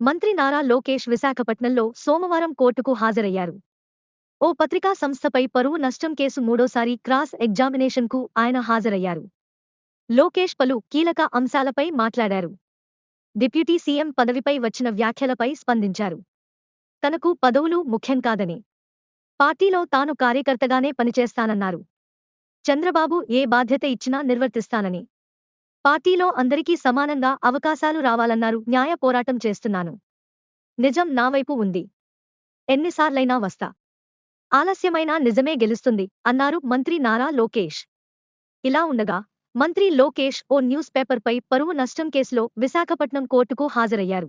మంత్రి నారా లోకేష్ విశాఖపట్నంలో సోమవారం కోర్టుకు హాజరయ్యారు. ఓ పత్రికా సంస్థపై పరువు నష్టం కేసు మూడోసారి క్రాస్ ఎగ్జామినేషన్కు ఆయన హాజరయ్యారు. లోకేష్ పలు కీలక అంశాలపై మాట్లాడారు. డిప్యూటీ సీఎం పదవిపై వచ్చిన వ్యాఖ్యలపై స్పందించారు. తనకు పదవులు ముఖ్యం కాదని పార్టీలో తాను కార్యకర్తగానే పనిచేస్తానన్నారు. చంద్రబాబు ఏ బాధ్యత ఇచ్చినా నిర్వర్తిస్తానని పార్టీలో అందరికీ సమానంగా అవకాశాలు రావాలన్నారు న్యాయ పోరాటం చేస్తున్నాను. నిజం నా వైపు ఉంది. ఎన్నిసార్లైనా వస్తా. ఆలస్యమైనా నిజమే గెలుస్తుంది అన్నారు మంత్రి నారా లోకేష్. ఇలా ఉండగా మంత్రి లోకేష్ ఓ న్యూస్ పేపర్పై పరువు నష్టం కేసులో విశాఖపట్నం కోర్టుకు హాజరయ్యారు.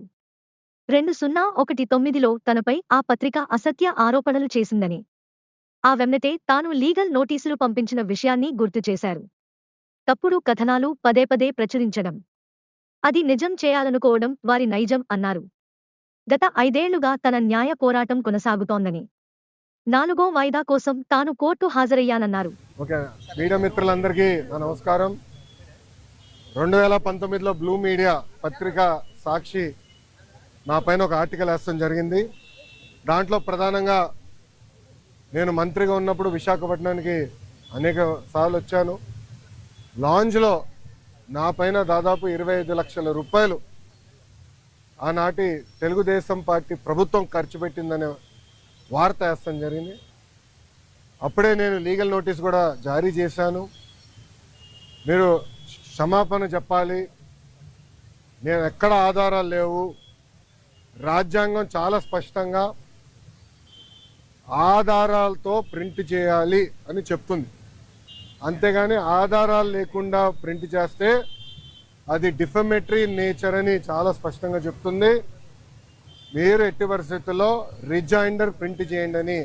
రెండు సున్నా ఒకటి తొమ్మిదిలో తనపై ఆ పత్రిక అసత్య ఆరోపణలు చేసిందని. ఆ వెన్నటే తాను లీగల్ నోటీసులు పంపించిన విషయాన్ని గుర్తు చేశారు. తప్పుడు కథనాలు పదే పదే ప్రచురించడం. అది నిజం చేయాలనుకోవడం వారి నైజం అన్నారు. గత ఐదేళ్ళుగా తన న్యాయ పోరాటం కొనసాగుతోందని. నాలుగో వాయిదా కోసం తాను కోర్టు హాజరయ్యానన్నారు. ఓకే మీడియా మిత్రులందరికీ నా నమస్కారం. రెండు వేల పంతొమ్మిదిలో బ్లూ మీడియా పత్రిక సాక్షి నా పైన ఒక ఆర్టికల్ వేస్తాం జరిగింది. దాంట్లో ప్రధానంగా నేను మంత్రిగా ఉన్నప్పుడు విశాఖపట్నానికి అనేక సార్లు వచ్చాను. లాంజ్లో నా పైన దాదాపు ఇరవై ఐదు లక్షల రూపాయలు ఆనాటి తెలుగుదేశం పార్టీ ప్రభుత్వం ఖర్చు పెట్టిందనే వార్త వేస్తాం జరిగింది. అప్పుడే నేను లీగల్ నోటీస్ కూడా జారీ చేశాను. మీరు క్షమాపణ చెప్పాలి. నేను ఎక్కడ ఆధారాలు లేవు. రాజ్యాంగం చాలా స్పష్టంగా ఆధారాలతో ప్రింట్ చేయాలి అని చెప్తుంది. అంతేగాని ఆధారాలు లేకుండా ప్రింట్ చేస్తే అది డిఫమెటరీ నేచర్ అని చాలా స్పష్టంగా చెప్తుంది. మీరు ఎట్టి పరిస్థితుల్లో రిజైండర్ ప్రింట్ చేయండి అని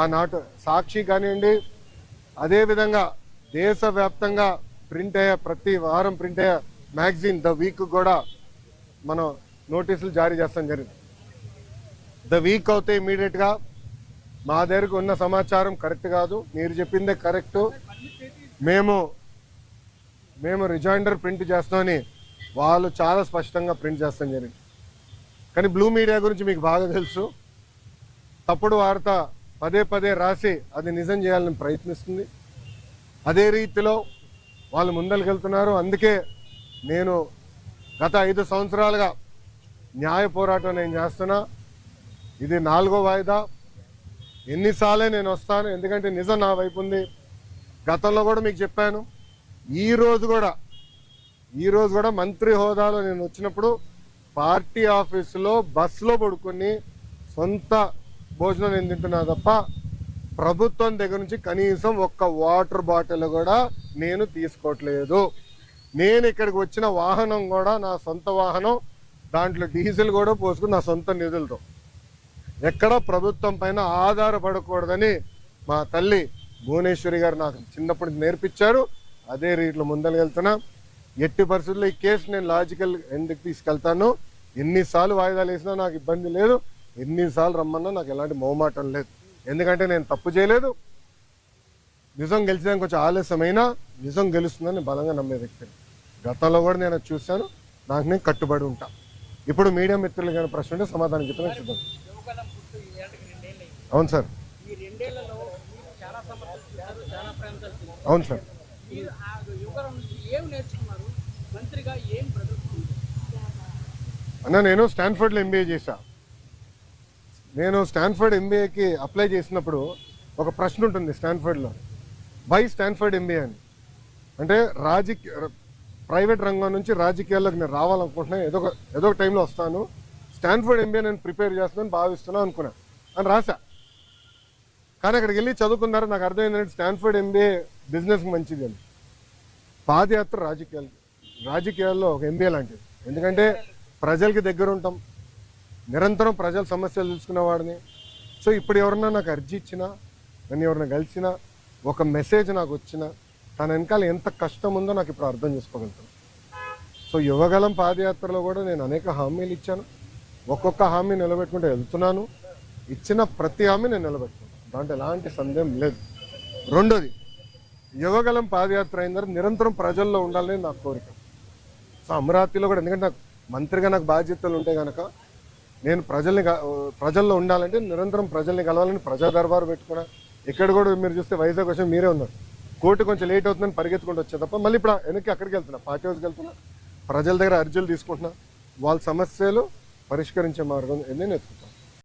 ఆనాటు సాక్షి కానివ్వండి. అదేవిధంగా దేశవ్యాప్తంగా ప్రింట్ అయ్యే ప్రతి వారం ప్రింట్ అయ్యే మ్యాగజైన్ ద వీక్ కూడా మనం నోటీసులు జారీ చేస్తాం జరిగింది. ద వీక్ అవుతే ఇమీడియట్గా మా దగ్గరకు ఉన్న సమాచారం కరెక్ట్ కాదు. మీరు చెప్పిందే కరెక్టు. మేము మేము రిజైండర్ ప్రింట్ చేస్తామని వాళ్ళు చాలా స్పష్టంగా ప్రింట్ చేస్తాం జరిగింది. కానీ బ్లూ మీడియా గురించి మీకు బాగా తెలుసు. తప్పుడు వార్త పదే పదే రాసి అది నిజం చేయాలని ప్రయత్నిస్తుంది. అదే రీతిలో వాళ్ళు ముందరికెళ్తున్నారు అందుకే నేను గత ఐదు సంవత్సరాలుగా న్యాయ పోరాటం నేను చేస్తున్నా. ఇది నాలుగో వాయిదా. ఎన్నిసార్లే నేను వస్తాను. ఎందుకంటే నిజం నా వైపు ఉంది. గతంలో కూడా మీకు చెప్పాను. ఈ రోజు కూడా ఈ రోజు కూడా మంత్రి హోదాలో నేను వచ్చినప్పుడు పార్టీ ఆఫీసులో బస్సులో పడుకొని సొంత భోజనం నేను తింటున్నా తప్ప ప్రభుత్వం దగ్గర నుంచి కనీసం ఒక్క వాటర్ బాటిల్ కూడా నేను తీసుకోవట్లేదు. నేను ఇక్కడికి వచ్చిన వాహనం కూడా నా సొంత వాహనం దాంట్లో డీజిల్ కూడా పోసుకుని నా సొంత నిధులతో. ఎక్కడ ప్రభుత్వం పైన ఆధారపడకూడదని మా తల్లి భువనేశ్వరి గారు నాకు చిన్నప్పుడు నేర్పించారు. అదే రీట్లో ముందలు వెళ్తున్నా ఎట్టి పరిస్థితుల్లో ఈ కేసు నేను లాజికల్ ఎందుకు తీసుకెళ్తాను? ఎన్నిసార్లు వాయిదాలు వేసినా నాకు ఇబ్బంది లేదు. ఎన్నిసార్లు రమ్మన్నా నాకు ఎలాంటి మొహమాటం లేదు. ఎందుకంటే నేను తప్పు చేయలేదు. నిజం గెలిచడానికి కొంచెం ఆలస్యమైనా నిజం గెలుస్తుందని బలంగా నమ్మే వ్యక్తిని గతంలో కూడా నేను అది చూశాను. నాకు నేను కట్టుబడి ఉంటా. ఇప్పుడు మీడియా మిత్రులు కానీ ప్రశ్న ఉంటే సమాధానం చెప్పడానికి సిద్ధం అవును సార్. అవును సార్. మంత్రిగా ఏం అన్న నేను స్టాన్ఫర్డ్లో ఎంబీఏ చేశా. నేను స్టాన్ఫర్డ్ ఎంబీఏకి అప్లై చేసినప్పుడు ఒక ప్రశ్న ఉంటుంది స్టాన్ఫర్డ్లో. బై స్టాన్ఫర్డ్ ఎంబీఏ అని. అంటే రాజకీయ ప్రైవేట్ రంగం నుంచి రాజకీయాల్లోకి నేను రావాలనుకుంటున్నాను ఏదో ఒక ఏదో ఒక టైంలో వస్తాను స్టాన్ఫర్డ్ ఎంబీఏ నేను ప్రిపేర్ చేస్తున్నాను భావిస్తున్నాను అనుకున్నా అని రాశా. కానీ అక్కడికి వెళ్ళి చదువుకున్నారు నాకు అర్థమైంది స్టాన్ఫర్డ్ ఎంబీఏ బిజినెస్కి మంచిది అని. పాదయాత్ర రాజకీయాలు రాజకీయాల్లో ఒక ఎంబీఏ లాంటిది. ఎందుకంటే ప్రజలకి దగ్గర ఉంటాం. నిరంతరం ప్రజల సమస్యలు తెలుసుకునేవాడిని సో ఇప్పుడు ఎవరన్నా నాకు అర్జీ ఇచ్చినా నన్ను ఎవరైనా కలిసినా ఒక మెసేజ్ నాకు వచ్చినా తన వెనకాల ఎంత కష్టం ఉందో నాకు ఇప్పుడు అర్థం చేసుకోగలుగుతాను. సో యువగలం పాదయాత్రలో కూడా నేను అనేక హామీలు ఇచ్చాను. ఒక్కొక్క హామీ నిలబెట్టుకుంటూ వెళ్తున్నాను. ఇచ్చిన ప్రతి హామీ నేను నిలబెట్టుకున్నాను దాంట్లో ఎలాంటి సందేహం లేదు. రెండోది యువగలం పాదయాత్ర అయిన తర్వాత నిరంతరం ప్రజల్లో ఉండాలని నా కోరిక. సో అమరావతిలో కూడా ఎందుకంటే నాకు మంత్రిగా నాకు బాధ్యతలు ఉంటే కనుక నేను ప్రజల్ని క- ప్రజల్లో ఉండాలంటే నిరంతరం ప్రజల్ని కలవాలని ప్రజా దర్బారు పెట్టుకున్నా. ఇక్కడ కూడా మీరు చూస్తే వైజాగ్ వచ్చి మీరే ఉన్నారు. కోర్టు కొంచెం లేట్ అవుతుందని పరిగెత్తుకుంటూ వచ్చే తప్ప మళ్ళీ ఇప్పుడు వెనక్కి అక్కడికి వెళ్తున్నా పార్టీ హౌస్కి వెళ్తున్నా ప్రజల దగ్గర అర్జీలు తీసుకుంటున్నా. వాళ్ళ సమస్యలు పరిష్కరించే మార్గం నేను ఎత్తుకుంటాను